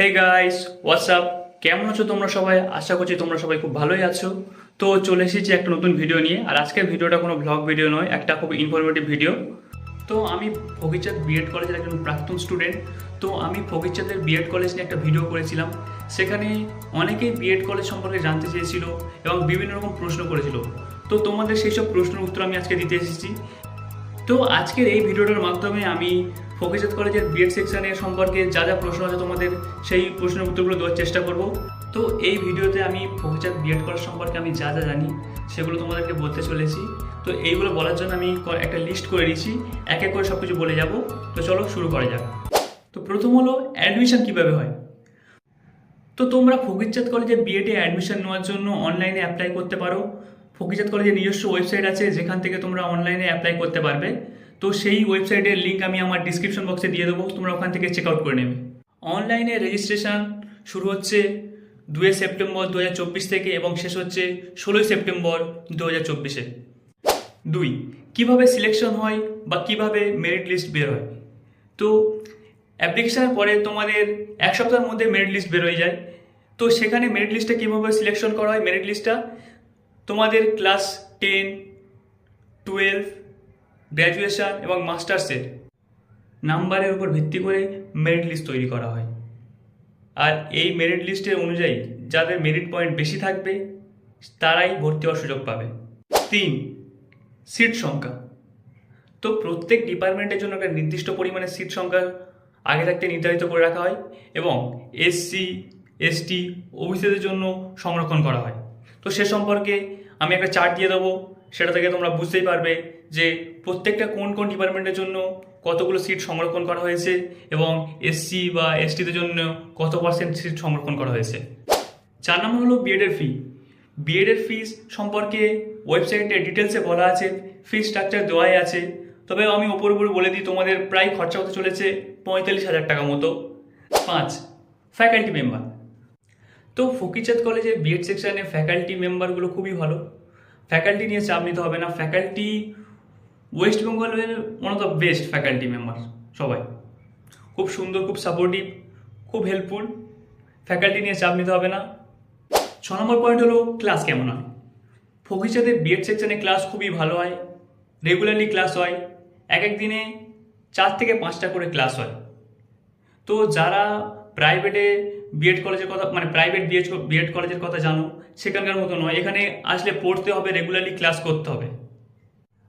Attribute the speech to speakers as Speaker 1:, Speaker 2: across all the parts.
Speaker 1: Hey guys WhatsApp কেমন আছো তোমরা সবাই? আশা করছি তোমরা সবাই খুব ভালোই আছো। তো চলে এসেছি একটা নতুন ভিডিও নিয়ে। আর আজকের ভিডিওটা কোনো ব্লগ ভিডিও নয়, একটা খুব ইনফরমেটিভ ভিডিও তো আমি ফকিরচাঁদ বিএড কলেজের একজন প্রাক্তন স্টুডেন্ট তো আমি ফকিরচাঁদের বিএড কলেজ নিয়ে একটা ভিডিও করেছিলাম। সেখানে অনেকেই বিএড কলেজ সম্পর্কে জানতে চেয়েছিল এবং বিভিন্ন রকম প্রশ্ন করেছিল। তো তোমাদের সেই সব প্রশ্নের উত্তর আমি আজকে দিতে এসেছি। তো আজকের এই ভিডিওটার মাধ্যমে আমি ফকিরচাঁদ কলেজের বিএড সেকশনের সম্পর্কে যা যা প্রশ্ন আছে তোমাদের, সেই প্রশ্নের উত্তরগুলো দেওয়ার চেষ্টা করব। তো এই ভিডিওতে আমি ফকিরচাঁদ বিএড কলেজ সম্পর্কে আমি যা যা জানি, সেগুলো তোমাদেরকে বলতে চলেছি। তো এইগুলো বলার জন্য আমি একটা লিস্ট করে দিয়েছি, এক এক করে সব কিছু বলে যাব। তো চলো শুরু করা যাক। তো প্রথম হলো অ্যাডমিশন কীভাবে হয়? তো তোমরা ফকিরচাঁদ কলেজে বিএডে অ্যাডমিশন নেওয়ার জন্য অনলাইনে অ্যাপ্লাই করতে পারো। ফকিরচাঁদ কলেজের নিজস্ব ওয়েবসাইট আছে, যেখান থেকে তোমরা অনলাইনে অ্যাপ্লাই করতে পারবে। তো সেই ওয়েবসাইটের লিঙ্ক আমি আমার ডিসক্রিপশন বক্সে দিয়ে দেবো, তোমরা ওখান থেকে চেক আউট করে নেবে। অনলাইনে রেজিস্ট্রেশন শুরু হচ্ছে দুয়ে সেপ্টেম্বর দু হাজার চব্বিশ থেকে এবং শেষ হচ্ছে ষোলোই সেপ্টেম্বর দু হাজার চব্বিশে। দুই, কীভাবে সিলেকশন হয় বা কীভাবে মেরিট লিস্ট বের হয়? তো অ্যাপ্লিকেশনের পরে তোমাদের এক সপ্তাহের মধ্যে মেরিট লিস্ট বের হয়ে যায়। তো সেখানে মেরিট লিস্টে কীভাবে সিলেকশন করা হয়? মেরিট লিস্টটা তোমাদের ক্লাস টেন টুয়েলভ গ্র্যাজুয়েশন এবং মাস্টার্সের নাম্বারের উপর ভিত্তি করে মেরিট লিস্ট তৈরি করা হয়। আর এই মেরিট লিস্টের অনুযায়ী যাদের মেরিট পয়েন্ট বেশি থাকবে, তারাই ভর্তি হওয়ার সুযোগ পাবে। তিন সিট সংখ্যা। তো প্রত্যেক ডিপার্টমেন্টের জন্য একটা নির্দিষ্ট পরিমাণে সিট সংখ্যা আগে থাকতে নির্ধারিত করে রাখা হয় এবং এসসি এসটি ওবিসিদের জন্য সংরক্ষণ করা হয়। তো সে সম্পর্কে আমি একটা চার্ট দিয়ে দেবো। সেটা থেকে তোমরা বুঝতেই পারবে যে প্রত্যেকটা কোন কোন ডিপার্টমেন্টের জন্য কতগুলো সিট সংরক্ষণ করা হয়েছে এবং এসসি বা এসটিদের জন্য কত পার্সেন্ট সিট সংরক্ষণ করা হয়েছে। চার নম্বর হলো বিএডের ফি বিএডের ফিস সম্পর্কে ওয়েবসাইটে ডিটেলসে বলা আছে ফি স্ট্রাকচার দেওয়াই আছে। তবে আমি ওপর উপর বলে দিই, তোমাদের প্রায় খরচা হতে চলেছে পঁয়তাল্লিশ হাজার টাকা মতো। পাঁচ ফ্যাকাল্টি মেম্বার তো ফকিরচাঁদ কলেজের বিএড সেকশনে ফ্যাকাল্টি মেম্বারগুলো খুবই ভালো। ফ্যাকাল্টি নিয়ে চাপ নিতে হবে না। ফ্যাকাল্টি ওয়েস্ট বেঙ্গলের one of the best faculty member সবাই। খুব সুন্দর, খুব সাপোর্টিভ খুব হেল্পফুল ফ্যাকাল্টি নিয়ে চাপ নিতে হবে না। ছ নম্বর পয়েন্ট হলো ক্লাস কেমন হয়? ফকিরচাঁদের বিএড সেকশনে ক্লাস খুবই ভালো হয়। রেগুলারলি ক্লাস হয়। এক এক দিনে চার থেকে পাঁচটা করে ক্লাস হয়। তো যারা প্রাইভেটে বিএড কলেজের কথা মানে প্রাইভেট বিএড বিএড কলেজের কথা জানো? সেখানকার মতো নয়। এখানে আসলে পড়তে হবে রেগুলারলি ক্লাস করতে হবে।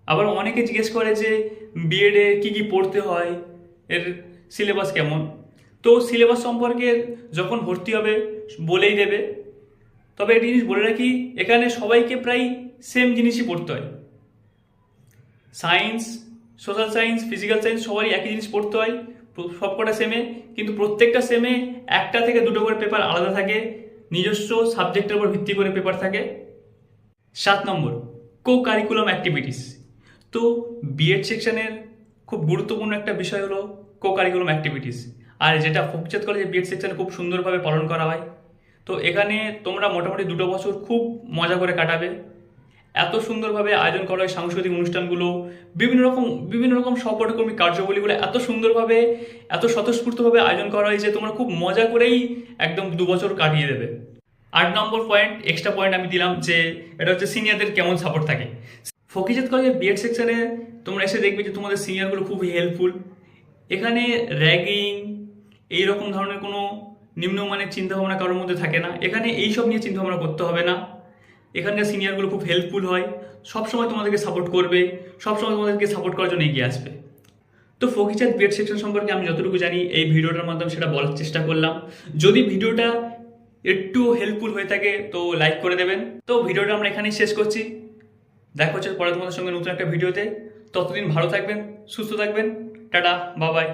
Speaker 1: আবার অনেকে জিজ্ঞেস করে যে বিএডে কি কি পড়তে হয়? এর সিলেবাস কেমন? তো সিলেবাস সম্পর্কে যখন ভর্তি হবে, বলেই দেবে। তবে একটি জিনিস বলে রাখি, এখানে সবাইকে প্রায় সেম জিনিসই পড়তে হয়। Science social science physical science সবারই একই জিনিস পড়তে হয়। সবকটা সেমে কিন্তু প্রত্যেকটা সেমে একটা থেকে দুটো করে পেপার আলাদা থাকে, নিজস্ব সাবজেক্টের উপর ভিত্তি করে পেপার থাকে। সাত নম্বর কো কারিকুলাম অ্যাক্টিভিটিস তো বিএড সেকশনের খুব গুরুত্বপূর্ণ একটা বিষয় হলো কো কারিকুলাম অ্যাক্টিভিটিস আর যেটা ফোকচাঁদ কলেজে বিএড সেকশনে খুব সুন্দরভাবে পালন করা হয়। তো এখানে তোমরা মোটামুটি দুটো বছর খুব মজা করে কাটাবে। এত সুন্দরভাবে আয়োজন করা হয় সাংস্কৃতিক অনুষ্ঠানগুলো, বিভিন্ন রকম বিভিন্ন রকম সহপাঠকর্মী কার্যাবলীগুলো এত সুন্দরভাবে, এত স্বতঃস্ফূর্তভাবে আয়োজন করা হয় যে তোমরা খুব মজা করেই একদম দু বছর কাটিয়ে দেবে। আট নম্বর পয়েন্ট এক্সট্রা পয়েন্ট আমি দিলাম যে এটা হচ্ছে সিনিয়রদের কেমন সাপোর্ট থাকে। ফকিজাত কলেজের বিএড সেকশনে তোমরা এসে দেখবে যে তোমাদের সিনিয়রগুলো খুবই হেল্পফুল এখানে র্যাগিং এইরকম ধরনের কোনো নিম্নমানের চিন্তাভাবনা কারোর মধ্যে থাকে না। এখানে এইসব নিয়ে চিন্তাভাবনা করতে হবে না। এখানকার সিনিয়রগুলো খুব হেল্পফুল হয়। সবসময় তোমাদেরকে সাপোর্ট করবে, সবসময় তোমাদেরকে সাপোর্ট করার জন্য এগিয়ে আসবে। তো ফকিচাঁদ বিএড সেকশন সম্পর্কে আমি যতটুকু জানি, এই ভিডিওটার মাধ্যমে সেটা বলার চেষ্টা করলাম। যদি ভিডিওটা একটু হেল্পফুল হয়ে থাকে, তো লাইক করে দেবেন। তো ভিডিওটা আমরা এখানেই শেষ করছি। দেখা হচ্ছে পরে তোমাদের সঙ্গে নতুন একটা ভিডিওতে। ততদিন ভালো থাকবেন, সুস্থ থাকবেন। টাটা বাবাই